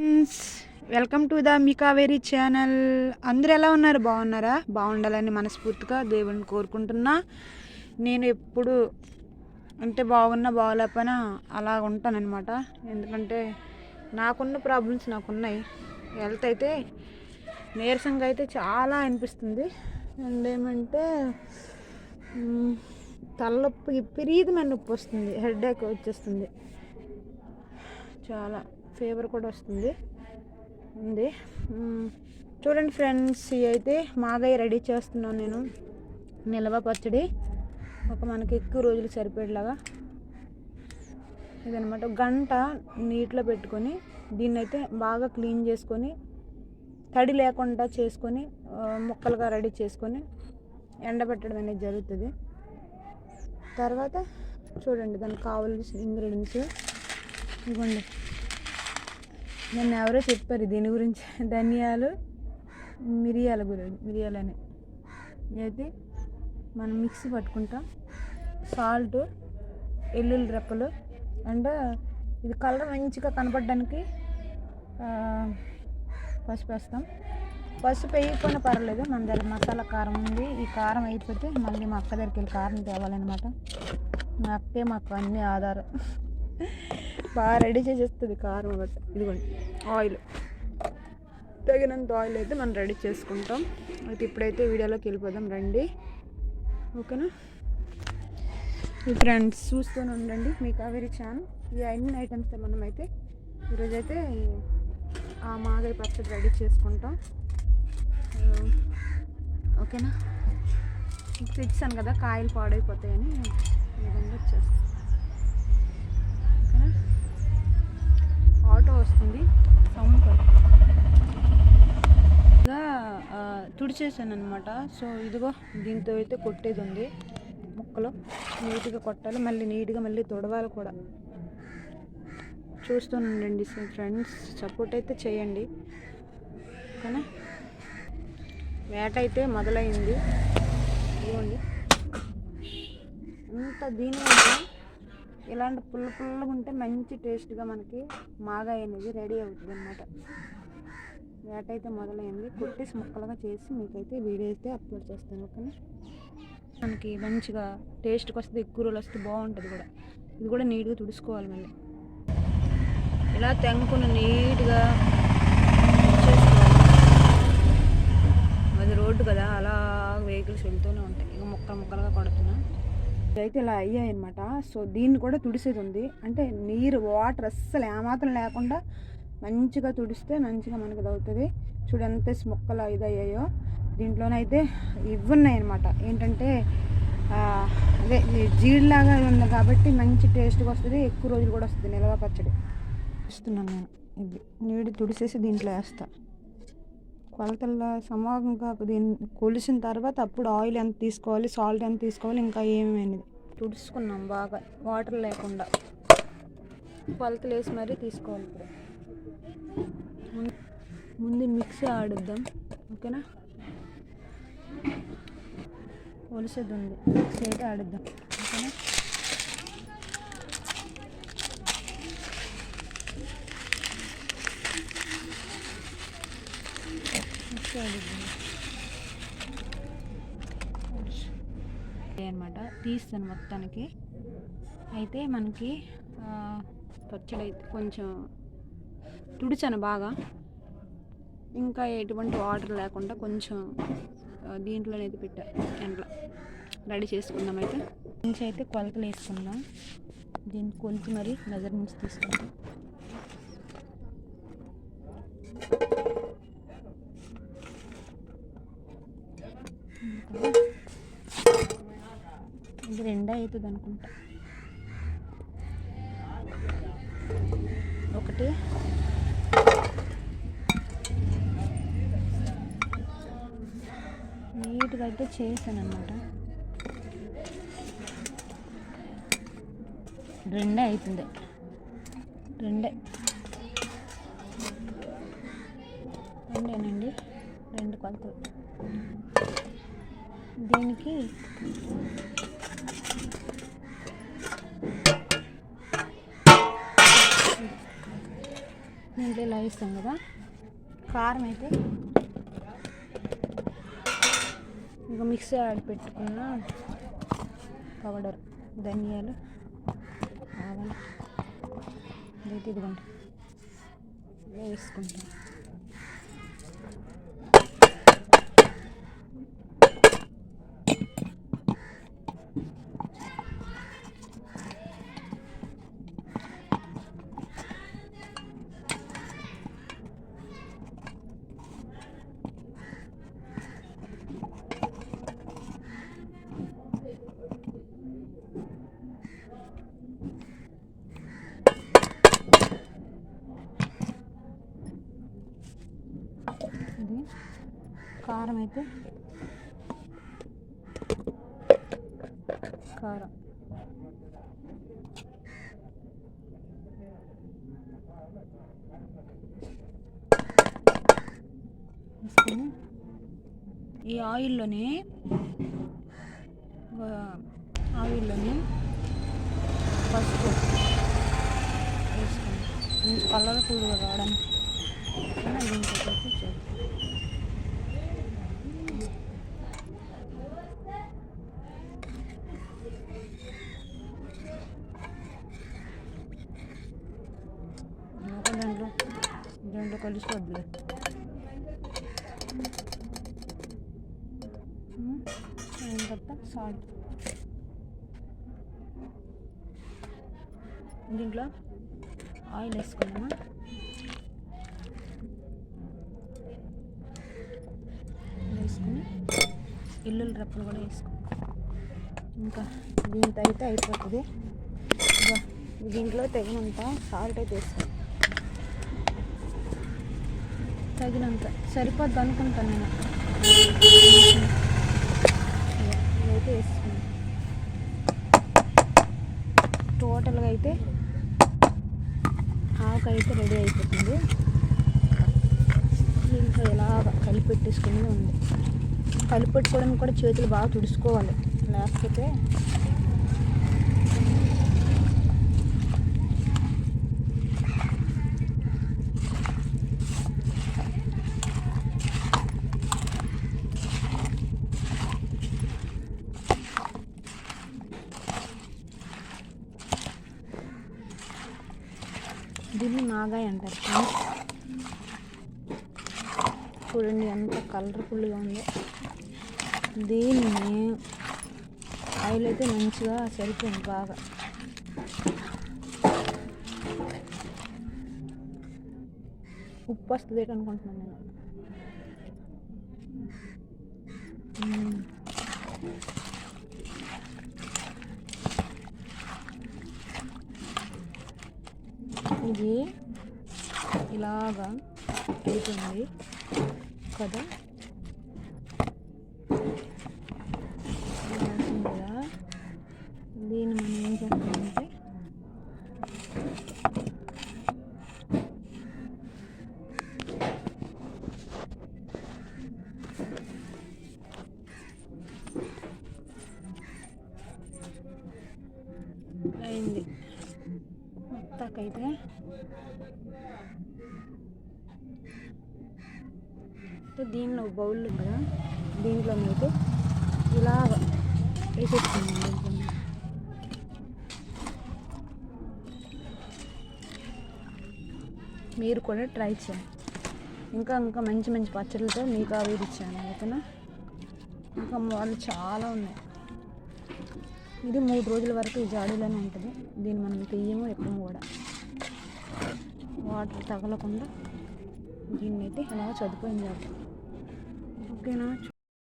Friends welcome to the మీ channel. అందరూ ఎలా ఉన్నారు? బాగున్నారా? బాగుండాలని మనస్ఫూర్తిగా దేవుడిని కోరుకుంటున్నా. నేను ఎప్పుడు అంటే బాగున్నా బాగోలేకపోయినా అలా ఉంటానన్నమాట. ఎందుకంటే నాకున్న ప్రాబ్లమ్స్ నాకున్నాయి. హెల్త్ అయితే నీరసంగా అయితే చాలా అనిపిస్తుంది. అండ్ ఏమంటే తలనొప్పి విపరీతమైన నొప్పి వస్తుంది. హెడేక్ వచ్చేస్తుంది. చాలా. ఫేవర్ కూడా వస్తుంది. ఉంది. చూడండి ఫ్రెండ్స్ ఇవి అయితే మాగయ్య రెడీ చేస్తున్నాను నేను. నిల్వ పచ్చడి. ఒక మనకి ఎక్కువ రోజులు సరిపడేలాగా ఇదనమాట గంట నీటిలో పెట్టుకొని దీన్ని అయితే బాగా క్లీన్ చేసుకొని తడి లేకుండా చేసుకొని ముక్కలుగా రెడీ చేసుకొని ఎండబెట్టడం అనేది జరుగుతుంది. తర్వాత చూడండి దానికి కావాల్సిన ఇంగ్రీడియంట్స్ ఇవ్వండి నన్ను ఎవరో చెప్పారు దీని గురించి. ధనియాలు మిరియాల గురించి మిరియాలని. అయితే మనం మిక్సీ పట్టుకుంటాం. సాల్ట్ ఎల్లుల్లి రెప్పలు. అండ్ ఇది కలర్ మంచిగా కనపడడానికి పసుపు వేస్తాం. పసుపు వేయకుండా పర్వాలేదు. మన దగ్గర మసాలా కారం ఉంది. ఈ కారం అయిపోతే మళ్ళీ మా అక్క దగ్గరికి వెళ్ళి కారం తేవాలన్నమాట. మా అక్కే మాకు అన్నీ ఆధారం. బాగా రెడీ చేసేస్తుంది కారం ఒకటి. ఇదిగోండి. ఆయిల్. తగినంత ఆయిల్ అయితే మనం రెడీ చేసుకుంటాం. అయితే ఇప్పుడైతే వీడియోలోకి వెళ్ళిపోదాం రండి. ఓకేనా? ఫ్రెండ్స్ చూస్తూనే ఉండండి. మీ కావేరి ఛానల్. ఈ అన్ని ఐటమ్స్ మనం అయితే ఈరోజైతే ఆ మాగాయ పచ్చడి రెడీ చేసుకుంటాం. ఓకేనా? తెచ్చాను కదా కాయలు పాడైపోతాయని. ఈ విధంగా చేస్తాం. ఓకేనా? ఆటో వస్తుంది. సౌండ్ ఇలా తుడిచేసాను అనమాట సో ఇదిగో దీంతో అయితే కొట్టేది ఉంది ముక్కలు నీట్గా కొట్టాలి. మళ్ళీ నీట్గా మళ్ళీ తుడవాలి కూడా. చూస్తుండండి ఫ్రెండ్స్. సపోర్ట్ అయితే చేయండి. ఓకేనా? వేట అయితే మొదలైంది. ఇదిగోండి. అంత దీనివల్ల ఇలాంటి పుల్ల పుల్లగా ఉంటే మంచి టేస్ట్గా మనకి మాగాయ అనేది రెడీ అవుతుంది అనమాట వేట అయితే మొదలైంది. కుట్టేసి ముక్కలుగా చేసి మీకైతే వీడియో అయితే అప్లోడ్ చేస్తాను ఓకేనా? మనకి మంచిగా టేస్ట్కి వస్తుంది ఎక్కువ రోజులు వస్తే బాగుంటుంది కూడా. ఇది కూడా నీట్గా తుడుచుకోవాలి మళ్ళీ. ఇలా తెంకుని నీట్గా చేసుకోవాలి అది రోడ్డు కదా అలా వెహికల్స్ వెళ్తూనే ఉంటాయి. ఇక ముక్కలు ముక్కలుగా కొడుతున్నాను అయితే ఇలా అయ్యాయి అనమాట సో దీన్ని కూడా తుడిసేది ఉంది అంటే నీరు వాటర్ అస్సలు ఏమాత్రం లేకుండా మంచిగా తుడిస్తే మంచిగా మనకు అవుతుంది చూడు ఎంత మొక్కలు ఇది అయ్యాయో దీంట్లోనైతే ఇవి ఉన్నాయి అనమాట ఏంటంటే అదే జీడిలాగా ఉంది కాబట్టి మంచి టేస్ట్గా వస్తుంది ఎక్కువ రోజులు కూడా వస్తుంది నిల్వ పచ్చడి. ఇస్తున్నాను నేను. ఇది నీడు తుడిసేసి దీంట్లో వేస్తాను కొలతల్లో కాక దీన్ని కొలిసిన తర్వాత అప్పుడు ఆయిల్ ఎంత తీసుకోవాలి సాల్ట్ ఎంత తీసుకోవాలి ఇంకా ఏమేమి తుడుచుకున్నాం బాగా వాటర్ లేకుండా. కొలతలు వేసి మరీ తీసుకోవాలి ఇప్పుడు. ముందు మిక్సీ ఆడుద్దాం ఓకేనా? ఒలిసేది ఉంది మిక్సీ అయితే ఆడుద్దాం ఓకేనా మిక్సీ ఆడుద్దాం అనమాట తీస్తాను మొత్తానికి. అయితే మనకి ఆ, పచ్చడి అయితే కొంచెం తుడిచాను బాగా. ఇంకా ఎటువంటి వాటర్ లేకుండా కొంచెం దీంట్లో దీంట్లోనైతే పెట్టా. ఎండ్ల రెడీ చేసుకుందాం అయితే. నుంచి అయితే కొలతలు వేసుకుందాం. దీన్ని కొలిచి మరి మెజర్మెంట్స్ తీసుకుందాం. ఇది రెండే అవుతుంది అనుకుంటా. ఒకటి. నీట్గా అయితే చేశాను అనమాట రెండే అవుతుంది. రెండే. రెండేనండి. రెండు కొలతలు. దీనికి దీంట్లో ఇలా వేస్తాం కదా? కారం అయితే. ఇంకా మిక్సీ ఆడి పెట్టుకున్న పౌడర్ ధనియాలు ఆవాలు. ఇదిగోండి. వేసుకుంటాం ఇది కారం అయితే? కారం. ఈ ఆయిల్లోనే ఆ, ఆయిల్లోనే పసుపు వేసుకుంటాం కలర్ కలర్ఫుల్గా రావడానికి. అయినా దీంట్లో చేస్తాం చేద్దాం ఒక దాంట్లో దాంట్లో కలిసి వద్దులే అయిన తర్వాత సాల్ట్ దీంట్లో ఆయిల్ వేసుకున్నామా వేసుకుని ఇల్లుల రప్పలు కూడా వేసుకో ఇంకా దీంతో అయితే అయిపోతుంది దీంట్లో తగినంత సాల్ట్ అయితే వేస్తాను తగినంత. సరిపోద్ది అనుకుంటాను నేను. అయితే వేసుకున్నాను టోటల్గా అయితే ఆకు అయితే రెడీ అయిపోతుంది. దీంట్లో ఎలాగ కలిపెట్టేసుకుని ఉంది. కలిపెట్టుకోవడానికి కూడా చేతులు బాగా తుడుచుకోవాలి. లేకపోతే దీన్ని మాగాయ అంటారు. చూడండి ఎంత కలర్ఫుల్గా ఉందో. దీన్ని ఆయిల్ అయితే మంచిగా సరిపోయింది బాగా. ఉప్పు వస్తుంది అనుకుంటున్నాను నేను. ఇది ఇలాగా అవుతుంది కదా ఇలా అవుతుంది కదా దీన్ని మనం ఏం చేస్తామంటే అయింది మొత్తాకైతే అయితే దీనిలో బౌల్ కదా దీంట్లో మీకు ఇలా వేసేసుకున్నాం మీరు కూడా ట్రై చేయండి. ఇంకా ఇంకా మంచి మంచి పచ్చళ్ళతో మీకు అవి ఇచ్చాను ఓకేనా? ఇంకా వాళ్ళు చాలా ఉన్నాయి. ఇది మూడు రోజుల వరకు ఈ జాడీలోనే ఉంటుంది. దీన్ని మనం తీయము ఎప్పుడు కూడా వాటర్ తగలకుండా దీన్ని అయితే ఇలా చదువుకొని చేద్దాం ገና